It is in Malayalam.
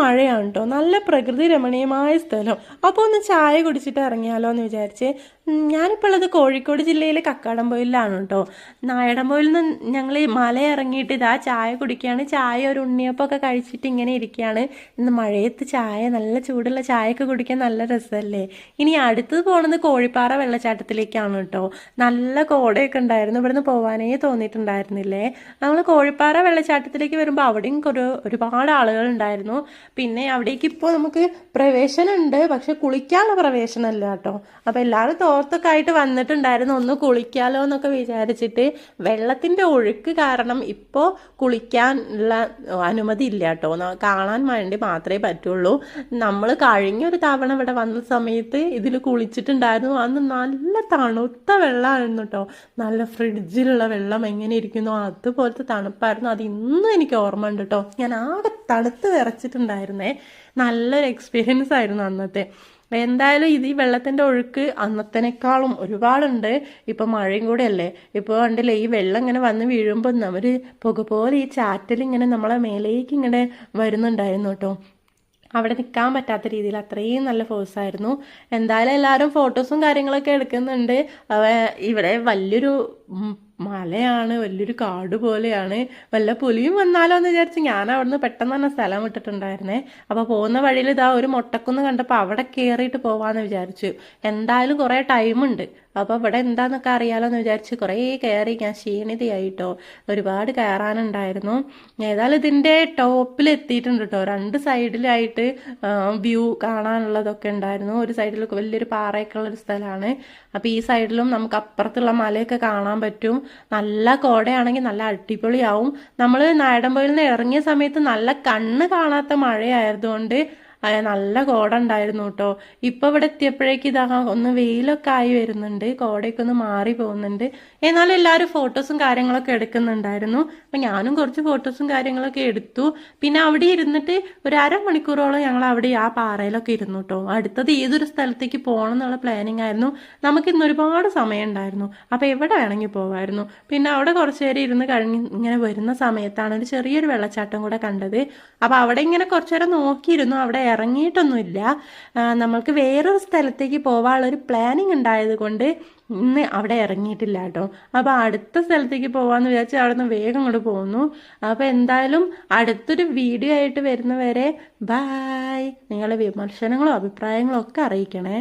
മഴയാണ് കേട്ടോ നല്ല പ്രകൃതി രമണീയമായ സ്ഥലം. അപ്പോൾ ഒന്ന് ചായ കുടിച്ചിട്ട് ഇറങ്ങിയാലോ എന്ന് വിചാരിച്ച് ഞാനിപ്പോൾ ഉള്ളത് കോഴിക്കോട് ജില്ലയിലെ കക്കാടംപൊയിലാണ് കേട്ടോ നായടംപൊയിൽ നിന്ന് ഞങ്ങൾ മല ഇറങ്ങിയിട്ട് ഇതാ ചായ കുടിക്കുകയാണ് ചായ ഒരു ഉണ്ണിയപ്പമൊക്കെ കഴിച്ചിട്ട് ഇങ്ങനെ ഇരിക്കുകയാണ് ഇന്ന് മഴയത്ത് ചായ നല്ല ചൂടുള്ള ചായയൊക്കെ കുടിക്കാൻ നല്ല രസമല്ലേ ഇനി അടുത്തത് പോണത് കോഴിപ്പാറ വെള്ളച്ചാട്ടത്തിലേക്കാണ് കേട്ടോ നല്ല കോടയൊക്കെ ഉണ്ടായിരുന്നു. ഇവിടുന്ന് പോകാനേ തോന്നിയിട്ടുണ്ടായിരുന്നില്ലേ? നമ്മൾ കോഴിപ്പാറ വെള്ളച്ചാട്ടത്തിലേക്ക് വരുമ്പോൾ അവിടെയും ഒരു ഒരുപാട് ആളുകൾ ഉണ്ടായിരുന്നു. പിന്നെ അവിടേക്ക് ഇപ്പോൾ നമുക്ക് പ്രവേശനമുണ്ട് പക്ഷെ കുളിക്കാനുള്ള പ്രവേശനമല്ല കേട്ടോ അപ്പോൾ എല്ലാവരും തോർത്തൊക്കെ ആയിട്ട് വന്നിട്ടുണ്ടായിരുന്നു ഒന്ന് കുളിക്കാലോ എന്നൊക്കെ വിചാരിച്ചിട്ട് വെള്ളത്തിന്റെ ഒഴുക്ക് കാരണം ഇപ്പോൾ കുളിക്കാനുള്ള അനുമതി ഇല്ല കേട്ടോ കാണാൻ വേണ്ടി മാത്രമേ പറ്റുള്ളൂ. നമ്മൾ കഴിഞ്ഞൊരു തവണ ഇവിടെ വന്ന സമയത്ത് ഇതിൽ കുളിച്ചിട്ടുണ്ടായിരുന്നു. അന്ന് നല്ല തണുത്ത വെള്ളമായിരുന്നു കേട്ടോ നല്ല ഫ്രിഡ്ജിലുള്ള വെള്ളം എങ്ങനെ ഇരിക്കുന്നു അതുപോലത്തെ തണുപ്പായിരുന്നു. അത് ഇന്നും എനിക്ക് ഓർമ്മ ഉണ്ട് കേട്ടോ ഞാൻ ആകെ തണുത്ത് വിറച്ചിട്ടുണ്ടായിരുന്നേ. നല്ലൊരു എക്സ്പീരിയൻസ് ആയിരുന്നു അന്നത്തെ. എന്തായാലും ഇത് ഈ വെള്ളത്തിന്റെ ഒഴുക്ക് അന്നത്തേക്കാളും ഒരുപാടുണ്ട്. ഇപ്പം മഴയും കൂടെ അല്ലേ ഇപ്പോൾ കണ്ടില്ലേ ഈ വെള്ളം ഇങ്ങനെ വന്ന് വീഴുമ്പോൾ നമ്മൾ പുക പോലെ ഈ ചാറ്റൽ ഇങ്ങനെ നമ്മളെ മേലേക്ക് ഇങ്ങനെ വരുന്നുണ്ടായിരുന്നു കേട്ടോ. അവിടെ നിൽക്കാൻ പറ്റാത്ത രീതിയിൽ അത്രയും നല്ല ഫോഴ്സ് ആയിരുന്നു. എന്തായാലും എല്ലാവരും ഫോട്ടോസും കാര്യങ്ങളൊക്കെ എടുക്കുന്നുണ്ട്. ഇവിടെ വലിയൊരു മലയാണ് വലിയൊരു കാട് പോലെയാണ്. വല്ല പുലിയും വന്നാലോ എന്ന് വിചാരിച്ച് ഞാൻ അവിടുന്ന് പെട്ടെന്ന് തന്നെ സ്ഥലം വിട്ടിട്ടുണ്ടായിരുന്നേ. അപ്പോൾ പോകുന്ന വഴിയിൽ ഇതാ ഒരു മുട്ടക്കുന്ന് കണ്ടപ്പോൾ അവിടെ കയറിയിട്ട് പോവാന്ന് വിചാരിച്ചു. എന്തായാലും കുറേ ടൈമുണ്ട് അപ്പോൾ ഇവിടെ എന്താന്നൊക്കെ അറിയാലോ എന്ന് വിചാരിച്ച് കുറേ കയറി ഞാൻ ക്ഷീണിതയായിട്ടോ ഒരുപാട് കയറാനുണ്ടായിരുന്നു ഏതായാലും ഇതിന്റെ ടോപ്പിൽ എത്തിയിട്ടുണ്ട് കേട്ടോ രണ്ട് സൈഡിലായിട്ട് വ്യൂ കാണാനുള്ളതൊക്കെ ഉണ്ടായിരുന്നു. ഒരു സൈഡിൽ വലിയൊരു പാറയൊക്കെ ഉള്ള ഒരു സ്ഥലമാണ് അപ്പോൾ ഈ സൈഡിലും നമുക്ക് അപ്പുറത്തുള്ള മലയൊക്കെ കാണാൻ പറ്റും. നല്ല കോടയാണെങ്കിൽ നല്ല അടിപൊളിയാവും. നമ്മൾ നായടമ്പയിൽ നിന്ന് ഇറങ്ങിയ സമയത്ത് നല്ല കണ്ണ് കാണാത്ത മഴയായതുകൊണ്ട് ആ, നല്ല കോട ഉണ്ടായിരുന്നു കേട്ടോ ഇപ്പൊ ഇവിടെ എത്തിയപ്പോഴേക്ക് ഇതാ ഒന്ന് വെയിലൊക്കെ ആയി വരുന്നുണ്ട്. കോടയൊക്കെ ഒന്ന് മാറി പോകുന്നുണ്ട്. എന്നാലും എല്ലാവരും ഫോട്ടോസും കാര്യങ്ങളൊക്കെ എടുക്കുന്നുണ്ടായിരുന്നു. അപ്പൊ ഞാനും കുറച്ച് ഫോട്ടോസും കാര്യങ്ങളൊക്കെ എടുത്തു. പിന്നെ അവിടെ ഇരുന്നിട്ട് ഒരു അരമണിക്കൂറോളം ഞങ്ങൾ അവിടെ ആ പാറയിലൊക്കെ ഇരുന്നു കേട്ടോ അടുത്തത് ഏതൊരു സ്ഥലത്തേക്ക് പോകണം എന്നുള്ള പ്ലാനിങ് ആയിരുന്നു. നമുക്ക് ഇന്ന് ഒരുപാട് സമയം ഉണ്ടായിരുന്നു അപ്പൊ എവിടെ വേണമെങ്കിൽ പോകാമായിരുന്നു പിന്നെ അവിടെ കുറച്ച് നേരം ഇരുന്ന് കഴിഞ്ഞ് ഇങ്ങനെ വരുന്ന സമയത്താണ് ഒരു ചെറിയൊരു വെള്ളച്ചാട്ടം കൂടെ കണ്ടത്. അപ്പൊ അവിടെ ഇങ്ങനെ കുറച്ചു നേരം നോക്കിയിരുന്നു. അവിടെ ഇറങ്ങിയിട്ടൊന്നുമില്ല. നമ്മൾക്ക് വേറൊരു സ്ഥലത്തേക്ക് പോവാനുള്ളൊരു പ്ലാനിങ് ഉണ്ടായത് കൊണ്ട് ഇന്ന് അവിടെ ഇറങ്ങിയിട്ടില്ല കേട്ടോ. അപ്പോൾ അടുത്ത സ്ഥലത്തേക്ക് പോകാമെന്ന് വിചാരിച്ച് അവിടെ നിന്ന് വേഗം കൊണ്ട് പോകുന്നു അപ്പോൾ എന്തായാലും അടുത്തൊരു വീഡിയോ ആയിട്ട് വരുന്നവരെ ബായ് നിങ്ങളുടെ വിമർശനങ്ങളോ അഭിപ്രായങ്ങളോ ഒക്കെ അറിയിക്കണേ.